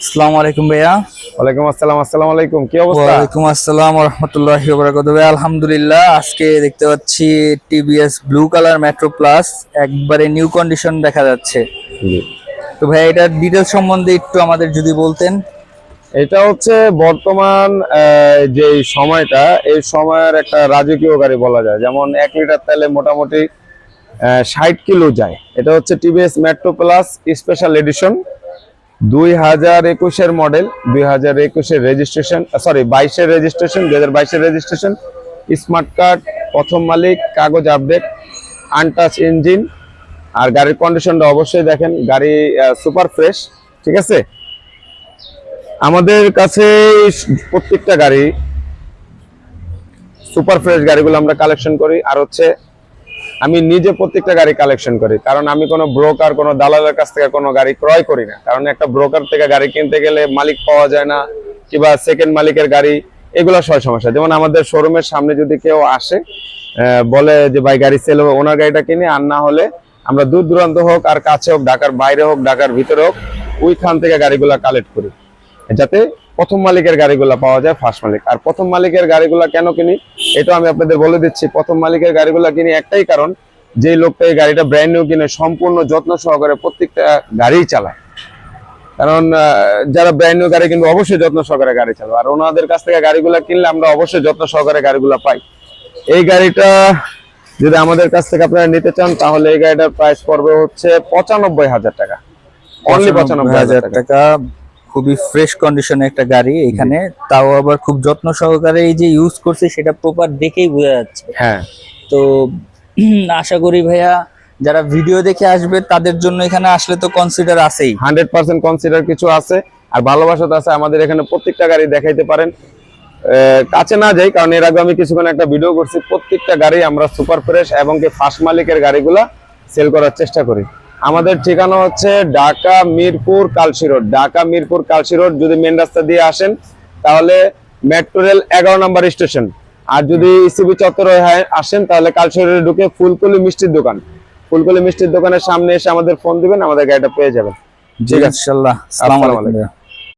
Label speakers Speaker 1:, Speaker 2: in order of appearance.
Speaker 1: আসসালামু আলাইকুম ভাইয়া।
Speaker 2: ওয়ালাইকুম আসসালাম আসসালামু আলাইকুম কি অবস্থা?
Speaker 1: ওয়ালাইকুম আসসালাম রহমতুল্লাহি বারাকাতু ভাই আলহামদুলিল্লাহ আজকে দেখতে পাচ্ছি TVS blue colour metro plus একবারে নিউ কন্ডিশন দেখা যাচ্ছে। তো ভাই এটার ডিটেলস সম্বন্ধে একটু আমাদের যদি বলতেন।
Speaker 2: এটা হচ্ছে বর্তমান যে সময়টা এই সময়ের একটা রাজকীয় গাড়ি বলা যায়। যেমন এক লিটার তেলে মোটামুটি ষাট কিলো যায়। এটা হচ্ছে TVS metro plus special edition দুই হাজার একুশের মডেল দুই হাজার একুশের রেজিস্ট্রেশন সরি বাইশের রেজিস্ট্রেশন দুই হাজার বাইশের রেজিস্ট্রেশন স্মার্ট কার্ড প্রথম মালিক, কাগজ আপডেট আনটাচ ইঞ্জিন আর গাড়ির কন্ডিশনটা অবশ্যই দেখেন, গাড়ি সুপার ফ্রেশ ঠিক আছে? আমাদের কাছে প্রত্যেকটা গাড়ি সুপার ফ্রেশ গাড়িগুলো আমরা কালেকশন করি, আর হচ্ছে আমি নিজে প্রত্যেকটা গাড়ি কালেকশন করি। কারণ আমি কোনো ব্রোকার কোনো দালালের কাছ থেকে কোনো গাড়ি ক্রয় করি না। কারণ একটা ব্রোকার থেকে গাড়ি কিনতে গেলে মালিক পাওয়া যায় না, কিংবা সেকেন্ড মালিকের গাড়ি, এগুলো সব সমস্যা। যেমন আমাদের শোরুমের সামনে যদি কেউ আসে বলে যে, ভাই, গাড়ি সেল হবে, ওনার গাড়িটা কিনে আর না হলে আমরা দূর দূরান্ত হোক, আর কাছে হোক, ঢাকার বাইরে হোক, ঢাকার ভিতরে হোক, ওইখান থেকে গাড়িগুলো কালেক্ট করি। যাতে প্রথম মালিকের গাড়িগুলো পাওয়া যায় ফার্স্ট মালিক। আর প্রথম মালিকের গাড়িগুলো কেন কিনি? এটা আমি আপনাদের বলে দিচ্ছি। প্রথম মালিকের গাড়িগুলো কিনি একটাই কারণ যে লোকটা এই গাড়িটা ব্র্যান্ড নিউ কিনে সম্পূর্ণ যত্ন সহকারে প্রত্যেকটা গাড়িই চালায়। কারণ যারা ব্র্যান্ড নিউ গাড়ি কিনবে অবশ্যই যত্ন সহকারে গাড়ি চালাবে। আর ওনাদের কাছ থেকে গাড়িগুলো কিনলে আমরা অবশ্যই যত্ন সহকারে গাড়িগুলো পাই। এই গাড়িটা যদি আমাদের কাছ থেকে আপনারা নিতে চান তাহলে এই গাড়িটার প্রাইস পড়বে হচ্ছে পঁচানব্বই হাজার টাকা। অনলি পঁচানব্বই হাজার টাকা।
Speaker 1: টাকা। খুবই ফ্রেশ কন্ডিশনে একটা গাড়ি এখানে। তাও আবার খুব যত্ন সহকারে এই যে ইউজ করছে সেটা প্রপার দেখেই বোঝা যাচ্ছে।
Speaker 2: হ্যাঁ।
Speaker 1: তো আশা করি ভাইয়া যারা ভিডিও দেখে আসবে তাদের জন্য এখানে আসলে তো কনসিডার আছেই।
Speaker 2: হান্ড্রেড পার্সেন্ট কনসিডার কিছু আছে আর ভালোবাসা তো আছে। আমাদের এখানে প্রত্যেকটা গাড়ি দেখাইতে পারেন। কাছে না যাই কারণ এর আগে আমি কিছুক্ষণ একটা ভিডিও করছি। প্রত্যেকটা গাড়ি আমরা সুপার ফ্রেশ এবং কি ফার্স্ট মালিকের গাড়িগুলা সেল করার চেষ্টা করি। আমাদের ঠিকানা হচ্ছে ঢাকা মিরপুর কালসি রোড। ঢাকা মিরপুর কালসি রোড যদি মেন রাস্তা দিয়ে আসেন তাহলে মেট্রো রেল এগারো নম্বর স্টেশন আর যদি ইসিবি চত্বরে আসেন তাহলে কালসি রোডে ঢুকে ফুলকলি মিষ্টির দোকান। ফুলকলি মিষ্টির দোকানের সামনে এসে আমাদের ফোন দিবেন আমাদের গাড়িটা পেয়ে যাবেন।
Speaker 1: জি
Speaker 2: ঠিক আছে।
Speaker 1: ইনশাল্লাহ। আসসালামু আলাইকুম।